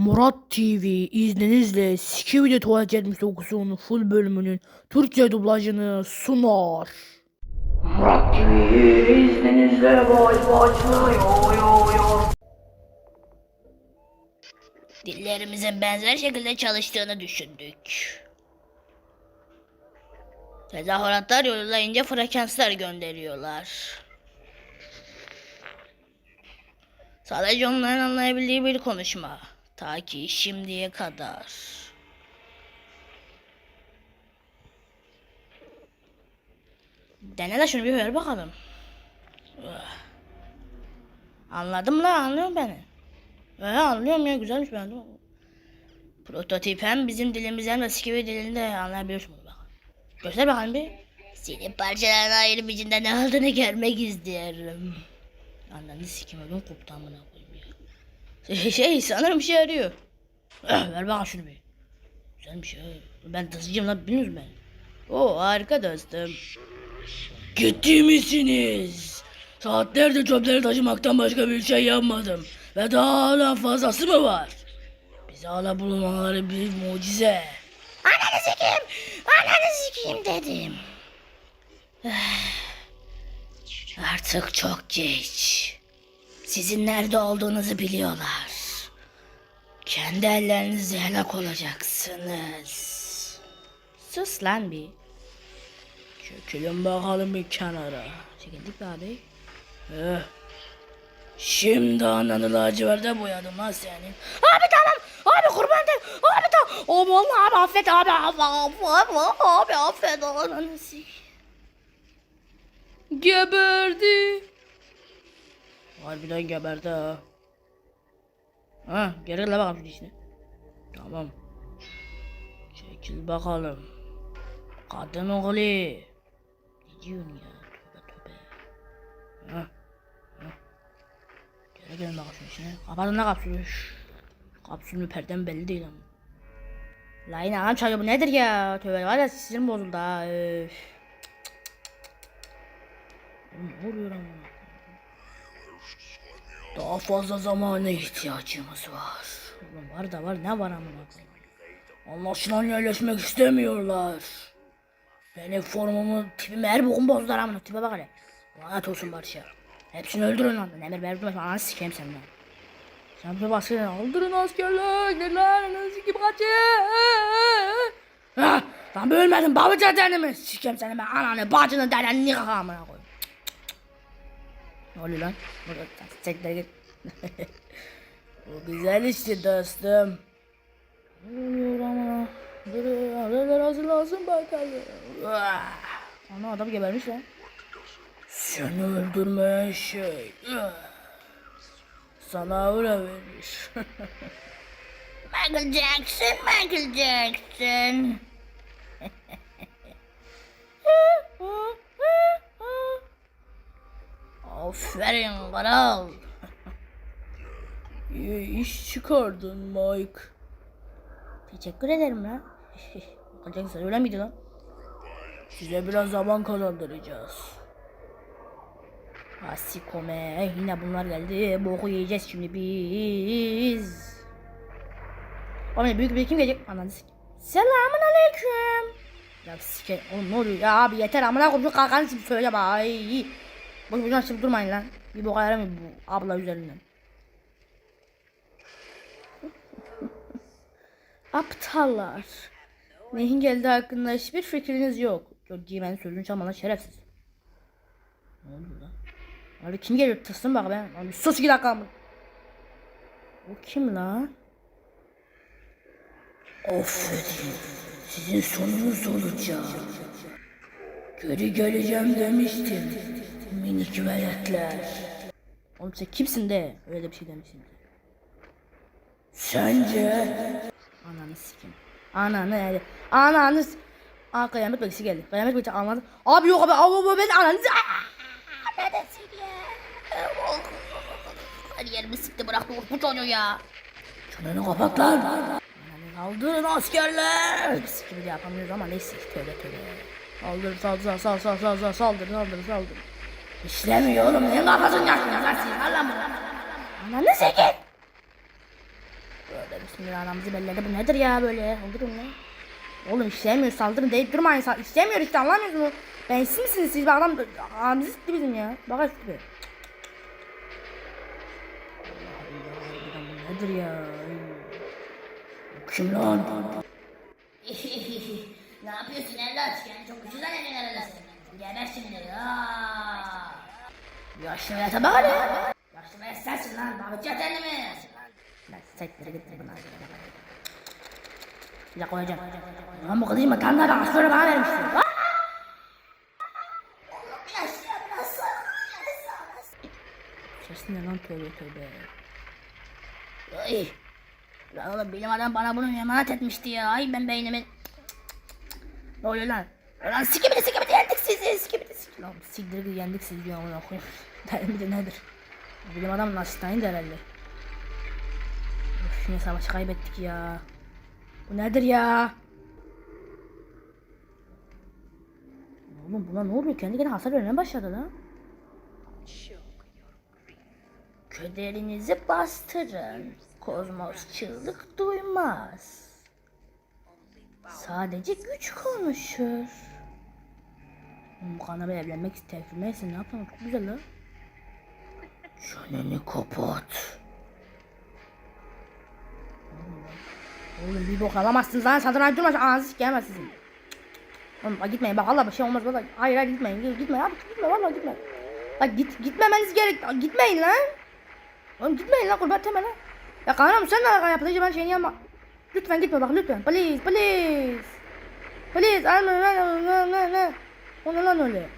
Murat TV izninizle Skibidi Tuvalet 79'un full bölümünün Türkçe dublajını sunar. Murat TV izninizle baş başlıyor. Dillerimizin benzer şekilde çalıştığını düşündük. Tezahüratlar yoluyla ince frekanslar gönderiyorlar. Sadece onların anlayabildiği bir konuşma. Ta ki şimdiye kadar. Dene de şunu bir ver bakalım. Üh. Anladım lan anlıyor beni. Ee, anlıyorum ya güzelmiş ben. Prototip hem bizim dilimiz hem de Skivi dilinde anlayabiliyorsun bunu bak. Göster bakalım bir. Senin parçalarına ayrı biçimde ne olduğunu görmek istiyorum. Anladın sikim ödüm koptu Şey, şey sanırım işe yarıyor. Eh, ver bakalım şunu bir. Güzelmiş ya. Ben tasıcıyım lan biliyor musun ben? Oo harika dostum. Ciddi misiniz? Saatlerdir çöpleri taşımaktan başka bir şey yapmadım. Ve daha hala fazlası mı var? Bize hala bulunmaları bir mucize. Ananı sikeyim. Ananı sikeyim dedim. Artık çok geç. Sizin nerede olduğunuzu biliyorlar. Kendi ellerinizle helak olacaksınız. Sus lan bir. Çekilin bakalım bir kenara. Çekildik be abi. Eh. Şimdi ananı laciverde boyadım ha senin. Abi tamam. Abi kurban de. Abi tamam. Abi vallahi abi affet abi. Abi abi abi, abi affet. Ananı sikeyim. Geberdi. Harbiden geberdi ha. Ha geri gel bakalım şu dişini. Tamam. Çekil bakalım. Kadın oğlu. Ne diyorsun ya? Tövbe tövbe. Ha. ha. Geri gelin bakalım şunun içine. Kapatın da kapsülü. Kapsülün perden belli değil ama. La yine anam çalıyor bu nedir ya? Tövbe var ya sinirim bozuldu ha. Öf. Ne oluyor ama? Daha fazla zamana ihtiyacımız var. Var da var ne var amına. Anlaşılan yerleşmek istemiyorlar. Benim formumu, tipimi her bokun bozdular amına. Tipe bak hele. Lanet olsun Barış'a. Hepsini öldürün lan. Emir ver durma. Ananı sikeyim senden. Sen bir baskı Aldırın askerler. Ne lan? Ananı sikeyim kaçın. Lan ben ölmedim. Babaca denimi. Sikeyim seni ben. Ananı bacını denen nikah amına koyayım. Ne oluyor lan? Burada sektere git. Bu güzel işte dostum. Ne oluyor ama? Dur, neler hazırlansın bakalım. Ana adam gebermiş lan. Seni öldürmeyen şey. Sana öyle vermiş. Michael Jackson, Michael Jackson. Aferin kral. İyi iş çıkardın Mike. Teşekkür ederim lan. Jackson öyle miydi lan? Size biraz zaman kazandıracağız. Asikome yine bunlar geldi. Boku yiyeceğiz şimdi biz. Oğlum büyük bir kim gelecek? Ananı sik. Selamun aleyküm. Ya sike oğlum ne oluyor ya abi yeter amına koyayım şimdi söyle bak ay. Boş boşuna çıkıp durmayın lan. Bir boka yaramıyor bu abla üzerinden. Aptallar. Neyin geldi hakkında hiçbir fikriniz yok. Çok cimen sözünü çalmadan şerefsiz. Ne oldu lan? Abi kim geliyor tırsın bak ben. Abi sus iki dakika mı? O kim lan? Affedin. Sizin sonunuz olacak. Geri geleceğim demiştim. Minik veletler. Oğlum sen kimsin de öyle bir şey demişsin. Sence? Ananı sikim. Ananı öyle. Ananı Aa kıyamet bekçisi geldi. Kıyamet bekçisi almadı. Abi yok abi. Abi abi ben ananı s- Aa, Neredesin ya? Her yerimi sikti bıraktı bu çocuğu ya. Çeneni kapat lan. Ananı kaldırın askerler. Gibi de yapamıyoruz ama neyse tövbe tövbe. Saldır saldır saldır saldır saldır saldır saldır saldır. İşlemiyor oğlum. Neyin kafasını yaktın lan siz? Al lan bunu. Ananı sikim. Tövbe Şimdi aramızı belledi. Bu nedir ya böyle? Öldürün lan. Oğlum istemiyor saldırın deyip durmayın. İstemiyor işte anlamıyorsunuz mu? Ben siz misiniz siz? Adam ağzımızı sıktı bizim ya. Bak gibi. Bu nedir ya? Kim lan? ne yapıyorsun evlat? Yani çok zannediyorsun herhalde seni. Geber şimdi. Aa. Yaşlı yata bak hele. Yaşlı ve sensin lan. Babacı kendimi. Lan sektere gitti bunlar. Bir dakika koyacağım. Lan bu kızı mı? Tam da bana sonra bana vermişti. Aa! Ses ne lan tövbe tövbe. Ay. Lan oğlum bilim adam bana bunu emanet etmişti ya. Ay ben beynimi... Ne oluyor lan? Lan sikimini sikimini sizi. Sikimini sikimini. Lan siktir git yendik siz diyor amına koyayım. Derim de nedir? Bilim adamın asistanıydı herhalde. Of yine savaşı kaybettik ya. Bu nedir ya? Oğlum buna ne oluyor? Kendi kendine hasar vermeye başladı lan. Köderinizi bastırın. Kozmos çığlık duymaz. Sadece güç konuşur. Bu kanala evlenmek ister. Neyse ne yapalım çok güzel lan. Çeneni kapat. Oğlum bir bok alamazsınız lan satranç durmaz ağzı sikemez sizin. Oğlum gitmeyin bak Allah bir şey olmaz bak. Hayır hayır gitmeyin gitmeyin abi gitme vallahi gitme. Bak git gitmemeniz gerek gitmeyin lan. Oğlum gitmeyin lan kurban etme lan. Ya kanam sen de yapınca ben şeyini yapma. Lütfen gitme bak lütfen. Please please. Please alma ne ne ne ne. O ne lan öyle?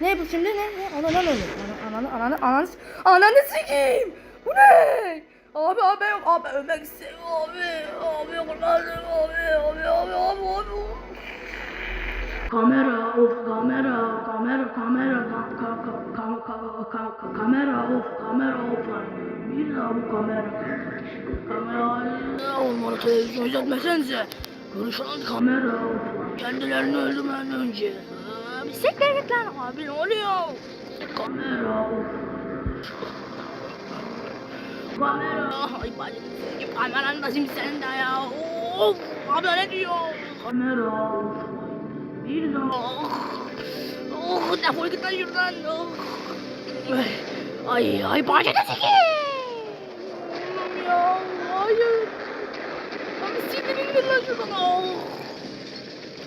Ne bu şimdi ne? ne? Ana lan öyle. Ana, ananı ananı ananı ananı sikeyim. Bu ne? Abi abi yok abi ölmek istiyorum abi. Abi kurban olayım, abi abi abi abi abi. Kamera of kamera kamera kamera ka, ka, ka, ka, ka, ka, ka, kamera of kamera of. Bir daha bu kamera kamera olmalı televizyon izletmesenize. Görüşen kamera of kendilerini öldürmeden önce. Git lan abi ne oluyor? Kamera of Kamera ay bacım kameranın da şimdi senin de ya. Of abla ne diyor? Kamera bir daha. Oh, defol git lan şuradan. Oh. Ay, ay bacı da. Allah'ım ya, hayır. Abi sinirim indir lan şuradan. Oh.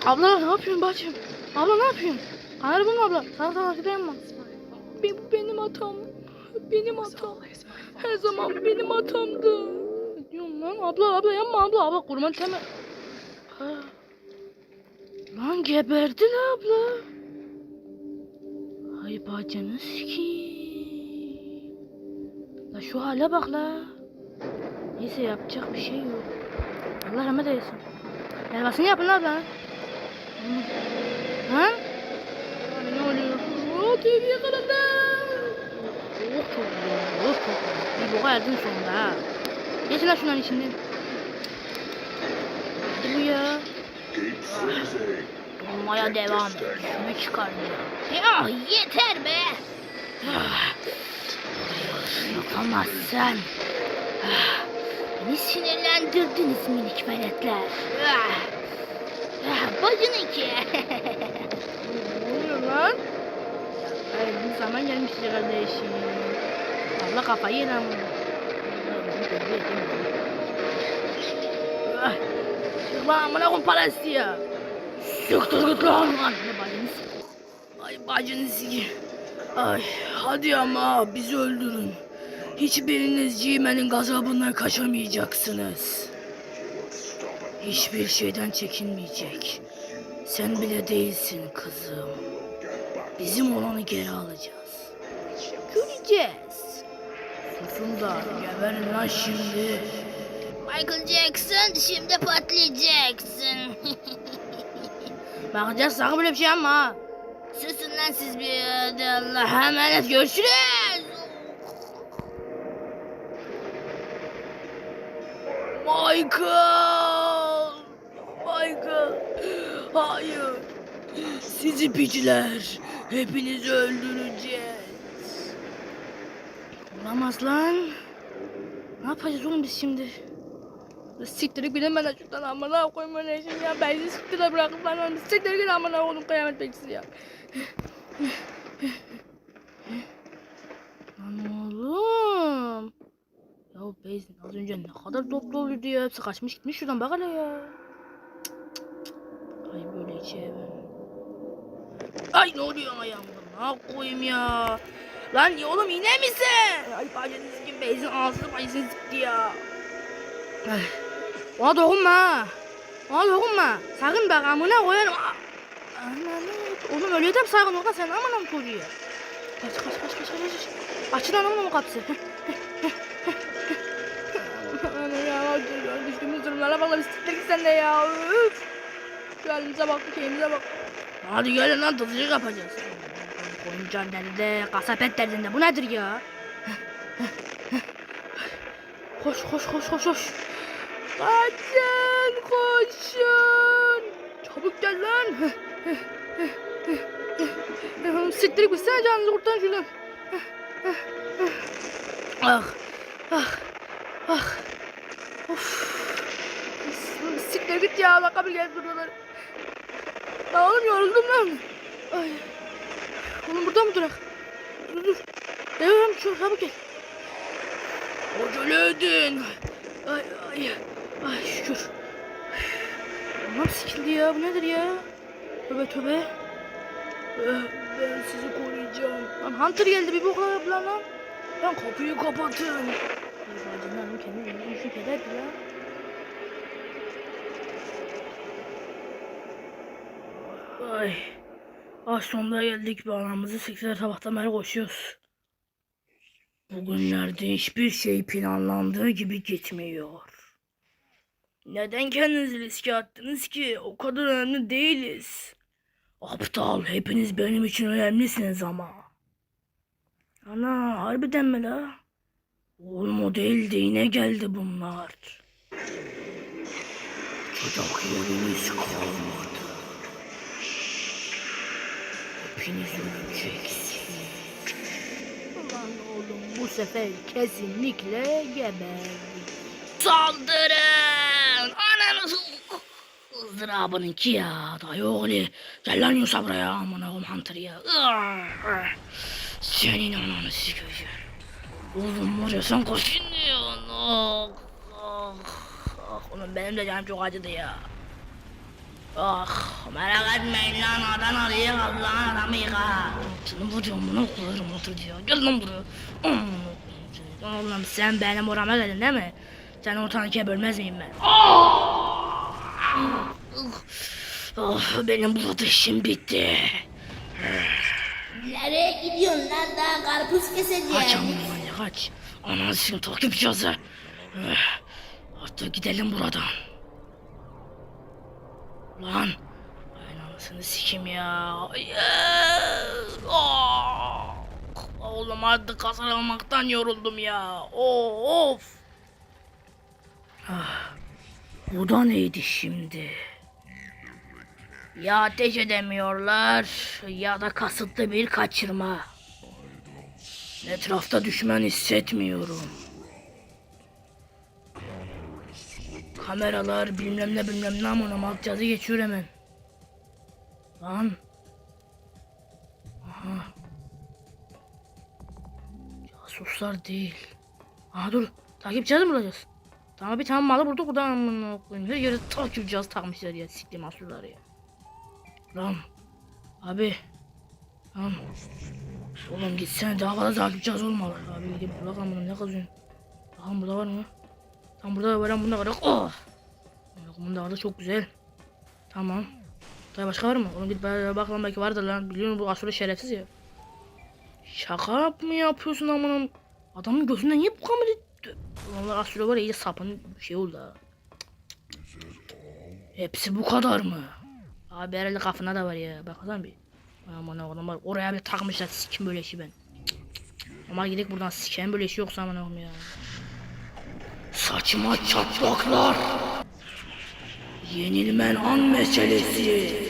Abla ne yapıyorsun bacım? Abla ne yapıyorsun? Kanarı bulma abla. Sana gideyim mi? Be- Bu benim hatam. Benim hatam. Her zaman benim hatamdı. Ne diyorsun lan? Abla abla yapma abla. Abla kurban teme. Lan geberdin abla. Ay bacını sikeyim. La şu hale bak la. Neyse yapacak bir şey yok. Allah rahmet eylesin. Helvasını yapın lan abla. Ha? Abi ne oluyor? Oo TV yakaladı. Oh çok güzel. Oh çok güzel. Bir boka erdin sonunda ha. Geçin lan şunların içinden. Hadi bu ya. Dolmaya devam et. Şunu çıkarmayacağım. Ya yeter be. Yapamazsan. Ah, Beni sinirlendirdiniz minik veletler. Ah, Ah, Bacın iki. Ne oluyor lan? Zaman gelmiş kardeşim. Allah kafayı yedi ama. Ah, Çıkma amına koyayım parası ya. Siktir git lan. Lan ne bacını sik- Ay bacını sikeyim. Ay hadi ama bizi öldürün. Hiçbiriniz Cimen'in gazabından kaçamayacaksınız. Hiçbir şeyden çekinmeyecek. Sen bile değilsin kızım. Bizim olanı geri alacağız. Göreceğiz. Susun da geberin lan şimdi. Michael Jackson şimdi patlayacaksın. Bakacağız sakın böyle bir şey yapma ha. Susun lan siz bir hadi Allah'a emanet görüşürüz. Michael! Michael! Hayır! Sizi piçler! Hepinizi öldüreceğiz! Olamaz lan! Ne yapacağız oğlum biz şimdi? Siktirip bana şuradan amına koyma ne işim ya. Ben sizi siktire bırakıp bana onu siktir gidin amına koydum kıyamet bekçisi ya. Lan oğlum. Ya Beyzin az önce ne kadar toplu oluyordu ya. Hepsi kaçmış gitmiş şuradan bak hele ya. Ay böyle içemem. Ay ne oluyor ayağımda? Ne koyayım ya? Lan ya oğlum yine misin? Ay bacını sikim Beyzin ağzını bacısını sikti ya. Ay. Ona dokunma. Ona dokunma. Sakın bak amına koyarım. Ananı. Oğlum dem sakın orada sen amına mı koruyor? Kaç kaç kaç kaç kaç. Açın anamın o kapısı. Ya düştüğümüz durumlara bak biz siktir git sen de ya. Üf. Şu halimize bak, keyimize bak. Hadi gelin lan tızıcı kapacağız. Koyuncan derdinde, kasap et derdinde. Bu nedir ya? Koş koş koş koş koş. Kaçın koşun. Çabuk gel lan. Siktir gitsene canınızı kurtarın şuradan. Ah. Ah. Ah. Of. Siktir git ya. Bak abi gel buraları. Ya oğlum yoruldum lan. Ay. Oğlum burada mı durak? Dur dur. Geliyorum şu çabuk gel. Edin. Ay ay. Ay şükür. Anam sikildi ya. Bu nedir ya? Tövbe tövbe. Eh, Ben sizi koruyacağım. Lan Hunter geldi bir bokla yap lan lan. Lan kapıyı kapatın. Ay bacından kendi kendine düşük ederdi ya. Ay. Ah sonunda geldik be anamızı siktir tabaktan beri koşuyoruz. Bugünlerde hiçbir şey planlandığı gibi gitmiyor. Neden kendinizi riske attınız ki? O kadar önemli değiliz. Aptal, hepiniz benim için önemlisiniz ama. Ana, harbiden mi la? Oğlum o değildi, yine geldi bunlar. Çocuk yerimiz kalmadı. Hepiniz öleceksiniz. Ulan oğlum bu sefer kesinlikle geberdik. Saldırın! Ananı ızdırabınınki ya. Dayı oğlu. Gel lan Yusuf buraya. Aman oğlum Hunter ya. Senin ananı sikeceğim. Oğlum var ya sen kaçın diyorsun. Ah, ah, ah. Oğlum benim de canım çok acıdı ya. Ah merak etmeyin lan Adanalı'yı Allah'ın adamı yıka. Seni vuracağım bunu koyarım otur diyor. Gel lan buraya. Oğlum sen benim orama geldin değil mi? Seni ortadan bölmez miyim ben? Ah! Ah, benim burada işim bitti. Nereye gidiyorsun lan daha karpuz keseceğim. Kaç amına kaç. Sikim takip cihazı. Eh, Artık gidelim buradan. Lan. Ay anasını sikim ya. Ay, ah! Oğlum artık kazanmaktan yoruldum ya. Oh, of. Ah, bu da neydi şimdi? Ya ateş edemiyorlar ya da kasıtlı bir kaçırma. Etrafta düşman hissetmiyorum. Kameralar bilmem ne bilmem ne aman alt yazı geçiyor hemen. Lan. Aha. Casuslar değil. Aha dur. Takipçileri mi bulacağız? Tamam bir tane malı bulduk buradan amına koyayım. Her yere takip cihazı takmışlar ya. Siktim mahsulları ya. Lan. Abi. Lan. Oğlum gitsene daha fazla takip cihazı olmalı. Abi gidip bakalım bunu ne kazıyorsun? Bakalım burada var mı? Tam burada var bunda var. Oh. Bunda var çok güzel. Tamam. Daha başka var mı? Oğlum git bak- bakalım belki vardır lan. Biliyorum bu aslında şerefsiz ya. Şaka mı yapıyorsun amınım? Adamın gözünden niye bu kamera? Onlar aslında var ya iyice sapın şey oldu. Hepsi bu kadar mı? Abi herhalde kafana da var ya. Bakalım bir. Aman oğlum var. Oraya bir takmışlar sikim böyle işi ben. Ama gidelim buradan siken böyle işi yoksa aman oğlum ya. Saçma çatlaklar. Yenilmen an meselesi.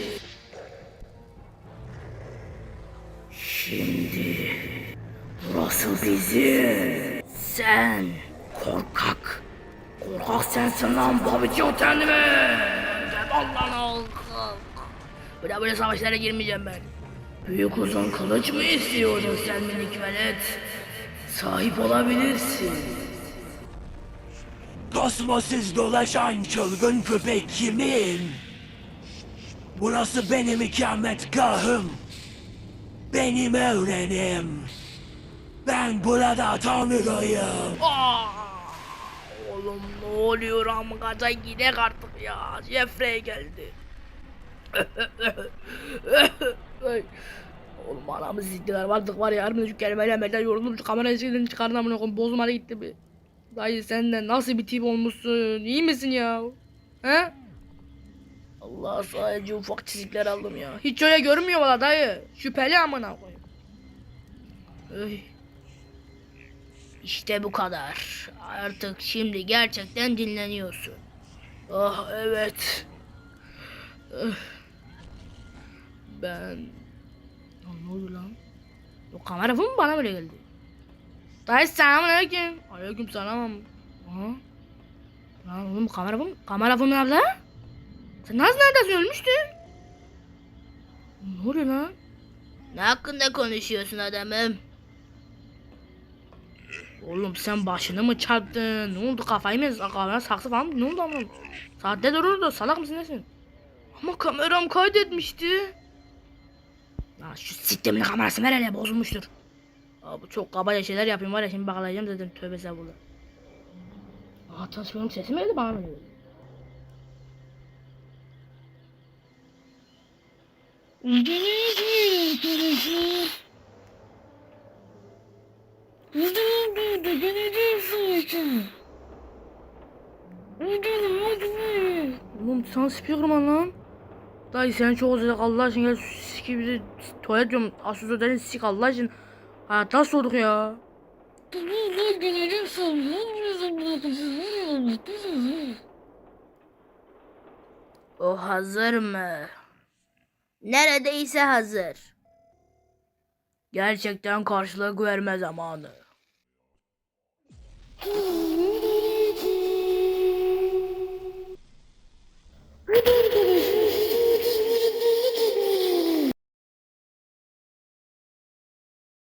Şimdi burası bizim. Sen korkak. Korkak sensin lan babici o kendime. Allah'ın al. Bir daha böyle savaşlara girmeyeceğim ben. Büyük uzun kılıç mı istiyordun sen minik velet? Sahip olabilirsin. Kosmosuz dolaşan çılgın köpek kimin? Burası benim ikametgahım. Benim evrenim. Ben burada tanrıyım. Oğlum ne oluyor ama gaza gidek artık ya. Jeffrey geldi. Oğlum anamı siktiler artık var ya harbiden şu kelimeyle meden yoruldum şu kamera eskiden çıkardım bozmadı gitti bir. Dayı sen de nasıl bir tip olmuşsun iyi misin ya? He? Allah sadece ufak çizikler aldım ya. Hiç öyle görünmüyor valla dayı. Şüpheli amına koyayım. Ay. İşte bu kadar. Artık şimdi gerçekten dinleniyorsun. Ah evet. Öf. Ben... Ne oldu lan? O kamera mı bana böyle geldi? Dayı selamun aleyküm. Aleyküm selam. Aha. Lan oğlum kamera mı? Kamera mı abla? Sen nasıl neredesin ölmüştün? Ne oluyor lan? Ne hakkında konuşuyorsun adamım? Oğlum sen başını mı çarptın? Ne oldu kafayı mı? Kafana saksı falan mı? Ne oldu ama? Saatte dururdu. Salak mısın nesin? Ama kameram kaydetmişti. Ya şu siktimin kamerası nereye bozulmuştur. Aa, bu çok kabaca şeyler yapayım var ya şimdi bağlayacağım zaten tövbe estağfurullah. Aa tasvirim sesi mi geldi bana mı geldi? Oğlum sen speakerman lan. Dayı sen çok özledik Allah aşkına gel siki bizi tuvalet diyorum. Asus öderin sik Allah aşkına. Hayattan soğuduk ya. O hazır mı? Neredeyse hazır. Gerçekten karşılık verme zamanı.